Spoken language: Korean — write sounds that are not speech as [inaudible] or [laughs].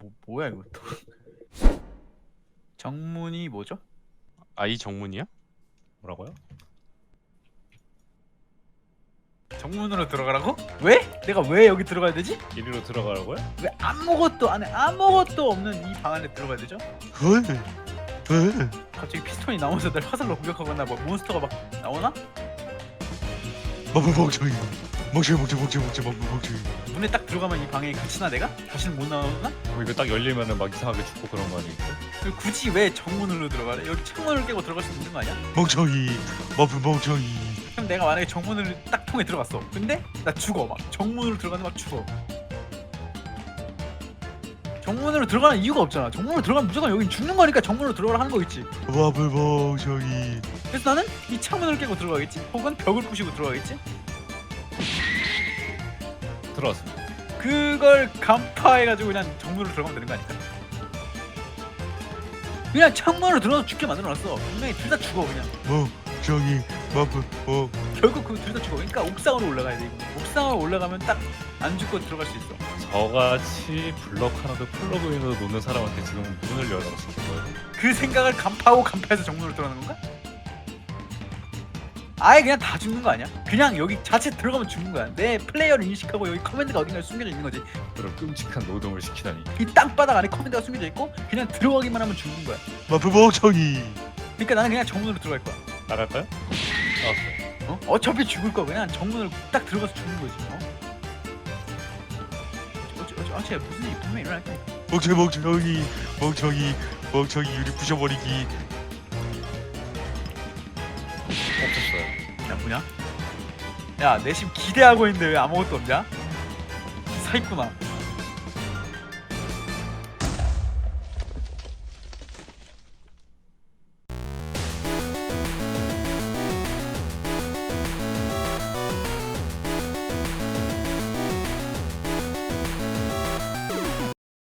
뭐 뭐야 이것도. [laughs] 정문이 뭐죠? 아 이 정문이야? 뭐라고요? 정문으로 들어가라고? 왜? 내가 왜 여기 들어가야 되지? 이리로 들어가라고요? 왜 아무것도 안에 아무것도 없는 이 방 안에 들어가야 되죠? 헐. 헐. 갑자기 피스톤이 나오면서 날 화살로 공격하거나 뭐 몬스터가 막 나오나? 마법 멍청이. 멍청이 멍청이 멍청이 멍청이 멍청이. 문에 딱 들어가면 이 방에 갇히나 내가? 다시는 못 나오나? 뭐 이거 딱 열리면은 막 이상하게 죽고 그런 거 아니겠어? 그리고 굳이 왜 정문으로 들어가래? 여기 창문을 깨고 들어갈 수 있는 거 아니야? 멍청이. 마법 멍청이. 그럼 내가 만약에 정문을 딱 통해 들어갔어. 근데 나 죽어 막 정문으로 들어가는데 막 죽어. 정문으로 들어가는 이유가 없잖아. 정문으로 들어가면 무조건 여긴 죽는 거니까 정문으로 들어가라 하는 거겠지. 마법 멍청이. 그래서 나는 이 창문을 깨고 들어가겠지. 혹은 벽을 부시고 들어가겠지. 들어왔습니다. 그걸 간파해가지고 그냥 정문으로 들어가면 되는 거 아닐까? 그냥 창문으로 들어가서 죽게 만들어놨어. 분명히 둘 다 죽어 그냥. 멍청이. 마법 멍. 결국 그 둘 다 죽어. 그러니까 옥상으로 올라가야 돼. 이거. 옥상으로 올라가면 딱 안 죽고 들어갈 수 있어. 저같이 블럭 하나도 플러그인으로 놓는 사람한테 지금 문을 열어 시킨 거예요. 그 생각을 간파하고 간파해서 정문으로 들어가는 건가? 아예 그냥 다 죽는 거 아니야? 그냥 여기 자체 들어가면 죽는 거야. 내 플레이어를 인식하고 여기 커맨드가 어딘가에 숨겨져 있는 거지. 그런 끔찍한 노동을 시키다니. 이 땅바닥 안에 커맨드가 숨겨져 있고 그냥 들어가기만 하면 죽는 거야. 마법 멍청이. 그러니까 나는 그냥 정문으로 들어갈 거야. 나갈까요? 나왔어요. 어? 어차피 죽을 거 그냥 정문을 딱 들어가서 죽는 거지. 어? 어째 어째 어째 무슨 일이 분명히 일어날 거야. 멍청이 멍청이. 멍청이. 멍청이 유리 부셔버리기. 없었어요. 야 뭐냐? 야내집 기대하고 있는데 왜 아무것도 없냐? 사기꾼아